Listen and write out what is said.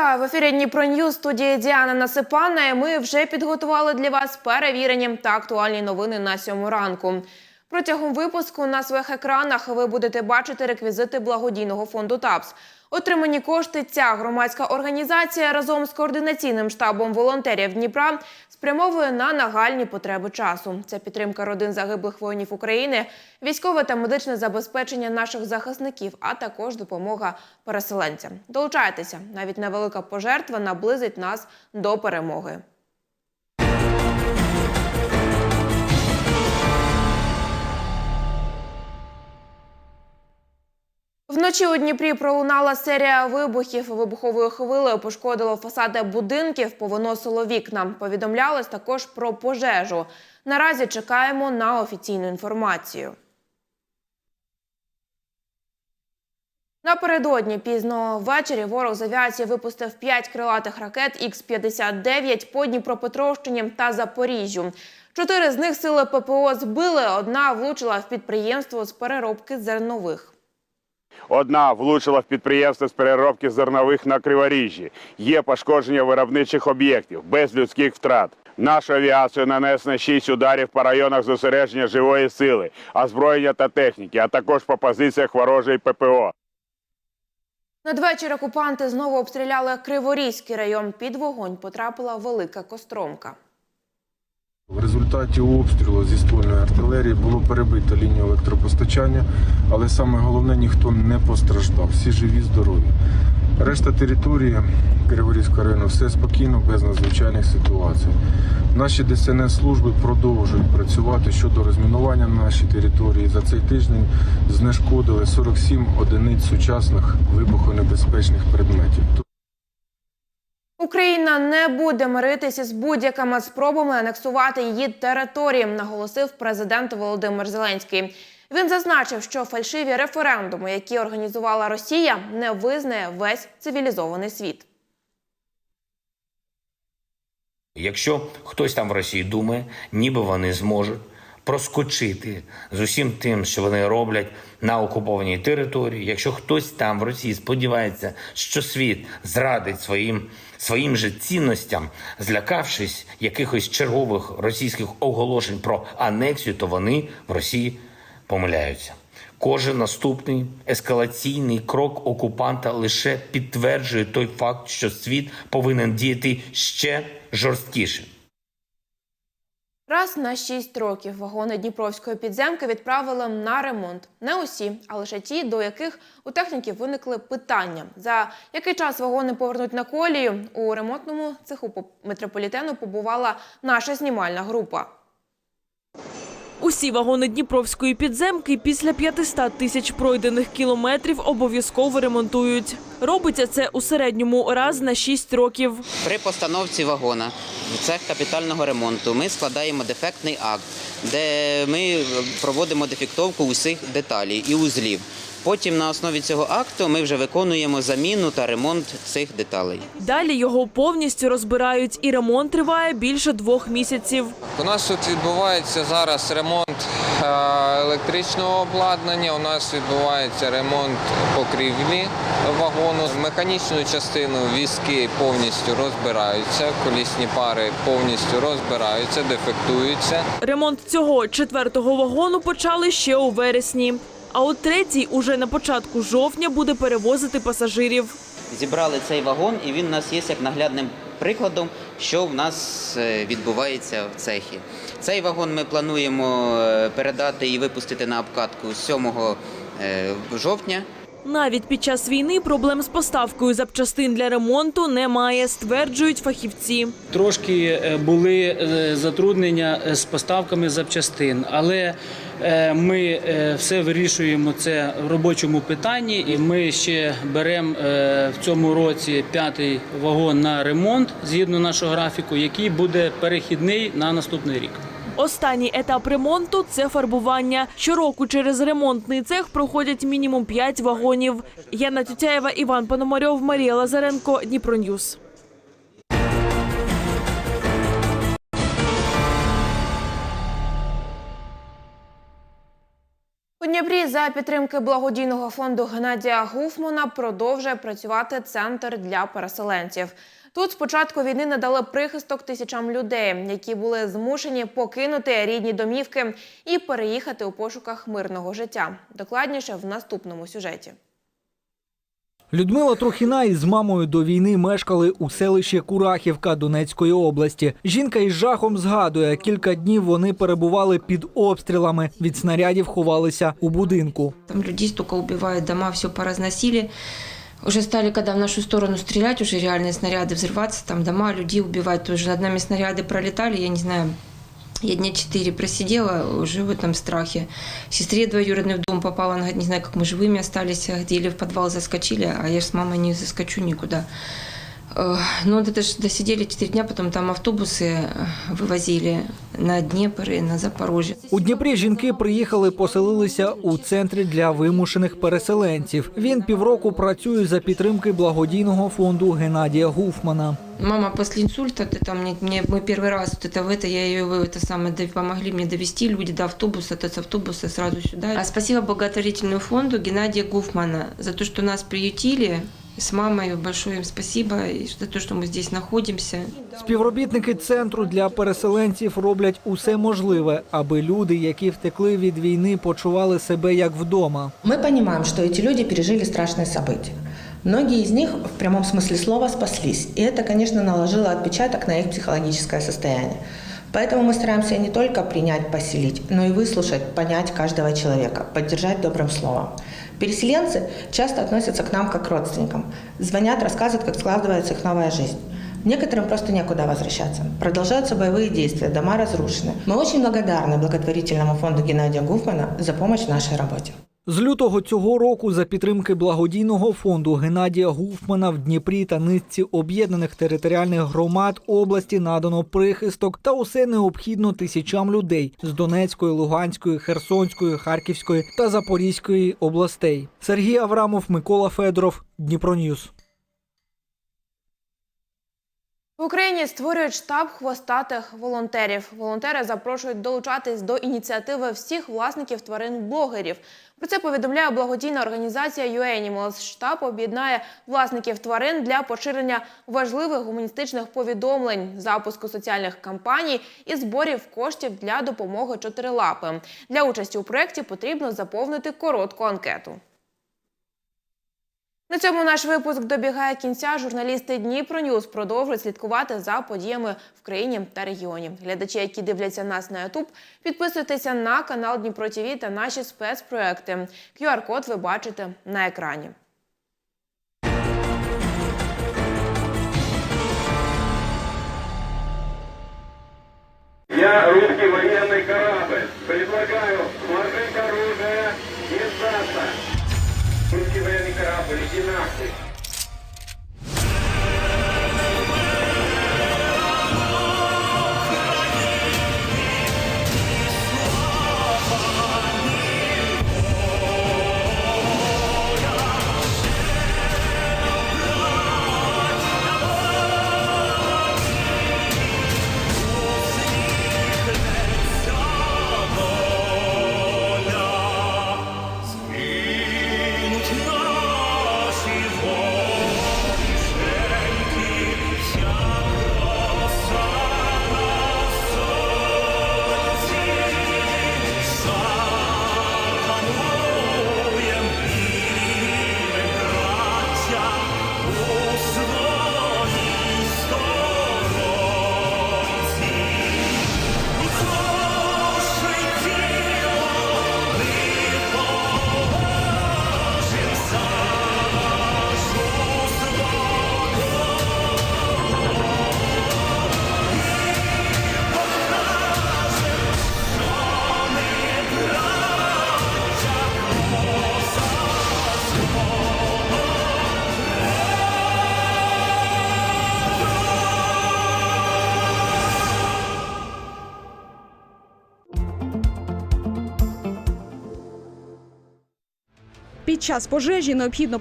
Вітаю в ефірі Дніпро Ньюз, студії Діана Насипана. Ми вже підготували для вас перевірені та актуальні новини на сьому ранку. Протягом випуску на своїх екранах ви будете бачити реквізити благодійного фонду ТАПС. Отримані кошти ця громадська організація разом з координаційним штабом волонтерів Дніпра спрямовує на нагальні потреби часу. Це підтримка родин загиблих воїнів України, військове та медичне забезпечення наших захисників, а також допомога переселенцям. Долучайтеся, навіть невелика пожертва наблизить нас до перемоги. Вночі у Дніпрі пролунала серія вибухів. Вибуховою хвилею пошкодило фасади будинків, повиносило вікна. Повідомлялось також про пожежу. Наразі чекаємо на офіційну інформацію. Напередодні пізно ввечері ворог з авіації випустив 5 крилатих ракет Х-59 по Дніпропетровщині та Запоріжжю. Чотири з них сили ППО збили, одна влучила в підприємство з переробки зернових. Одна влучила в підприємство з переробки зернових на Криворіжжі. Є пошкодження виробничих об'єктів без людських втрат. Нашу авіацію нанесено 6 ударів по районах зосередження живої сили, озброєння та техніки, а також по позиціях ворожої ППО. Надвечір окупанти знову обстріляли Криворізький район. Під вогонь потрапила велика костромка. В результаті обстрілу зі ствольної артилерії було перебито лінію електропостачання, але саме головне ніхто не постраждав. Всі живі, здорові. Решта території Криворізького району все спокійно, без надзвичайних ситуацій. Наші ДСНС служби продовжують працювати щодо розмінування на нашій території. За цей тиждень знешкодили 47 одиниць сучасних вибухонебезпечних предметів. Україна не буде миритися з будь-якими спробами анексувати її території, наголосив президент Володимир Зеленський. Він зазначив, що фальшиві референдуми, які організувала Росія, не визнає весь цивілізований світ. Якщо хтось там в Росії думає, ніби вони зможуть проскочити з усім тим, що вони роблять на окупованій території, якщо хтось там в Росії сподівається, що світ зрадить своїм своїм же цінностям, злякавшись якихось чергових російських оголошень про анексію, то вони в Росії помиляються. Кожен наступний ескалаційний крок окупанта лише підтверджує той факт, що світ повинен діяти ще жорсткіше. Раз на 6 років вагони Дніпровської підземки відправили на ремонт. Не усі, а лише ті, до яких у техніків виникли питання. За який час вагони повернуть на колію? У ремонтному цеху по- метрополітену побувала наша знімальна група. Усі вагони Дніпровської підземки після 500 тисяч пройдених кілометрів обов'язково ремонтують. Робиться це у середньому раз на 6 років. При постановці вагона в цех капітального ремонту ми складаємо дефектний акт, де ми проводимо дефектовку усіх деталей і узлів. Потім на основі цього акту ми вже виконуємо заміну та ремонт цих деталей. Далі його повністю розбирають, і ремонт триває більше двох місяців. У нас тут відбувається зараз ремонт е, електричного обладнання. У нас відбувається ремонт покрівлі вагону. Механічну частину візки повністю розбираються, колісні пари повністю розбираються, дефектуються. Ремонт цього четвертого вагону почали ще у вересні. А от третій уже на початку жовтня буде перевозити пасажирів. Зібрали цей вагон, і він у нас є як наглядним прикладом, що в нас е, відбувається в цехі. Цей вагон ми плануємо е, передати і випустити на обкатку 7 е, жовтня. Навіть під час війни проблем з поставкою запчастин для ремонту немає, стверджують фахівці. Трошки е, були е, затруднення е, з поставками запчастин, але ми все вирішуємо це в робочому питанні, і ми ще беремо в цьому році п'ятий вагон на ремонт згідно нашого графіку, який буде перехідний на наступний рік. Останній етап ремонту це фарбування. Щороку через ремонтний цех проходять мінімум 5 вагонів. Яна Тютяєва, Іван Пономарьов, Марія Лазаренко, Дніпроньюз. У Дніпрі за підтримки благодійного фонду Геннадія Гуфмана продовжує працювати центр для переселенців. Тут з початку війни надали прихисток тисячам людей, які були змушені покинути рідні домівки і переїхати у пошуках мирного життя. Докладніше в наступному сюжеті. Людмила Трохіна із мамою до війни мешкали у селищі Курахівка Донецької області. Жінка із жахом згадує, кілька днів вони перебували під обстрілами. Від снарядів ховалися у будинку. Там людей столько убивают, дома все поразносили. Уже стали, когда в нашу сторону стрелять, уже реальные снаряды взрываться, там дома, людей убивать. Тоже над нами снаряды пролетали, я не знаю, я дня четыре просидела уже в этом страхе. Сестре двоюродной в дом попала, она говорит, не знаю, как мы живыми остались, где или в подвал заскочили, а я ж с мамой не заскочу никуда. Э, Ну, вот это ж досидели четыре дня, потом там автобусы э, вывозили на Днепр и на Запорожье. У Дніпрі жінки приїхали, поселилися у центрі для вимушених переселенців. Він півроку працює за підтримки благодійного фонду Геннадія Гуфмана. Мама после инсульта, это там мне, мне мы первый раз вот это в это, я ее это самое дов- помогли мне довести люди до автобуса, то с автобуса сразу сюда. А спасибо благотворительному фонду Геннадия Гуфмана за то, что нас приютили. С мамой большое им спасибо и за то, что мы здесь находимся. Співробітники центру для переселенців роблять усе можливе, аби люди, які втекли від війни, почували себе як вдома. Мы понимаем, что эти люди пережили страшные события. Многие из них в прямом смысле слова спаслись, и это, конечно, наложило отпечаток на их психологическое состояние. Поэтому мы стараемся не только принять, поселить, но и выслушать, понять каждого человека, поддержать добрым словом. Переселенцы часто относятся к нам как к родственникам. Звонят, рассказывают, как складывается их новая жизнь. Некоторым просто некуда возвращаться. Продолжаются боевые действия, дома разрушены. Мы очень благодарны благотворительному фонду Геннадия Гуфмана за помощь в нашей работе. З лютого цього року за підтримки благодійного фонду Геннадія Гуфмана в Дніпрі та низці об'єднаних територіальних громад області надано прихисток та усе необхідно тисячам людей з Донецької, Луганської, Херсонської, Харківської та Запорізької областей. Сергій Аврамов, Микола Федоров, Дніпроньюз. В Україні створюють штаб хвостатих волонтерів. Волонтери запрошують долучатись до ініціативи всіх власників тварин-блогерів. Про це повідомляє благодійна організація UAnimals. Штаб об'єднає власників тварин для поширення важливих гуманістичних повідомлень, запуску соціальних кампаній і зборів коштів для допомоги чотирилапим. Для участі у проєкті потрібно заповнити коротку анкету. На цьому наш випуск добігає кінця. Журналісти Дніпро Ньюз продовжують слідкувати за подіями в країні та регіоні. Глядачі, які дивляться нас на Ютуб, підписуйтеся на канал Дніпро ТВ та наші спецпроекти. QR-код ви бачите на екрані. Я русский военный корабль. Предлагаю военный Час пожежі необхідно